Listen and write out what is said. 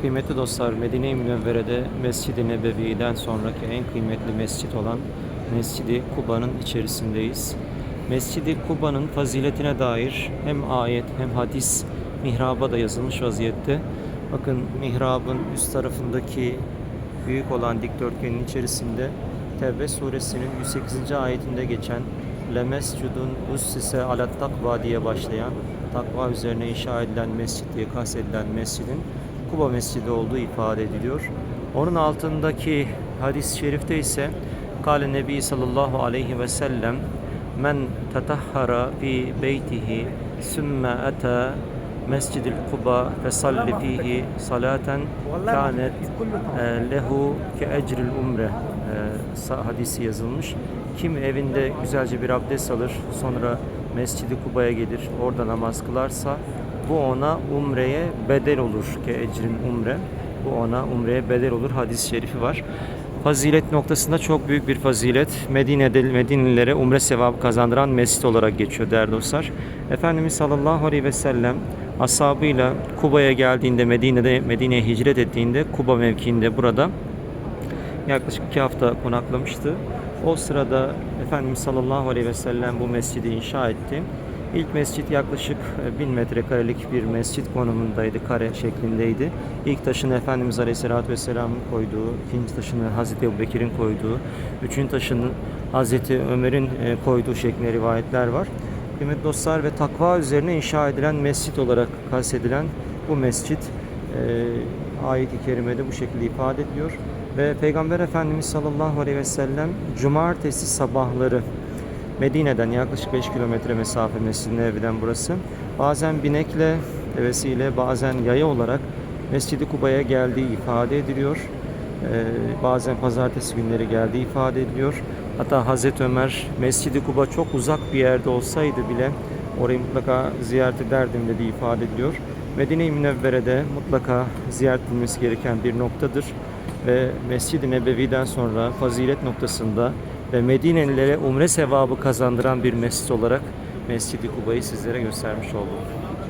Kıymetli dostlar, Medine-i Münevvere'de Mescid-i Nebevi'den sonraki en kıymetli mescit olan Mescid-i Kuba'nın içerisindeyiz. Mescid-i Kuba'nın faziletine dair hem ayet hem hadis mihraba da yazılmış vaziyette. Bakın mihrabın üst tarafındaki büyük olan dikdörtgenin içerisinde Tevbe suresinin 108. ayetinde geçen Lemescudun ussise alat takva diye başlayan takva üzerine inşa edilen mescit diye kastedilen mescidin Kuba Mescidi olduğu ifade ediliyor. Onun altındaki hadis-i şerifte ise Kale Nebi sallallahu aleyhi ve sellem Men tetahhara fi beytihi sümme ata mescidil Kuba fesalli fihi salaten kânet e, lehu ke ecril umre e, hadisi yazılmış. Kim evinde güzelce bir abdest alır sonra Mescid-i Kuba'ya gelir orada namaz kılarsa bu ona umreye bedel olur ki ecrin umre. Bu ona umreye bedel olur hadis-i şerifi var. Fazilet noktasında çok büyük bir fazilet. Medine'de Medinelilere umre sevabı kazandıran mescit olarak geçiyor değerli dostlar. Efendimiz sallallahu aleyhi ve sellem ashabıyla Kuba'ya geldiğinde Medine'de Medine'ye hicret ettiğinde Kuba mevkiinde burada yaklaşık iki hafta konaklamıştı. O sırada Efendimiz sallallahu aleyhi ve sellem bu mescidi inşa etti. İlk mescit yaklaşık e, 1000 metrekarelik bir mescit konumundaydı, kare şeklindeydi. İlk taşını Efendimiz Aleyhisselatü Vesselam'ın koyduğu, ikinci taşını Hazreti Ebubekir'in koyduğu, üçüncü taşını Hazreti Ömer'in e, koyduğu şeklinde rivayetler var. Kıymetli dostlar ve takva üzerine inşa edilen mescit olarak kastedilen bu mescit e, ayet-i kerimede bu şekilde ifade ediliyor. Ve Peygamber Efendimiz sallallahu aleyhi ve sellem cumartesi sabahları Medine'den yaklaşık 5 kilometre mesafe Mescid-i Nebevi'den burası. Bazen binekle, devesiyle, bazen yaya olarak Mescid-i Kuba'ya geldiği ifade ediliyor. Ee, bazen pazartesi günleri geldiği ifade ediliyor. Hatta Hazreti Ömer Mescid-i Kuba çok uzak bir yerde olsaydı bile orayı mutlaka ziyaret ederdim dediği ifade ediliyor. Medine-i Münevvere'de mutlaka ziyaret edilmesi gereken bir noktadır ve Mescid-i Nebevi'den sonra fazilet noktasında ve Medinelilere umre sevabı kazandıran bir mescit olarak Mescid-i Kuba'yı sizlere göstermiş oldum.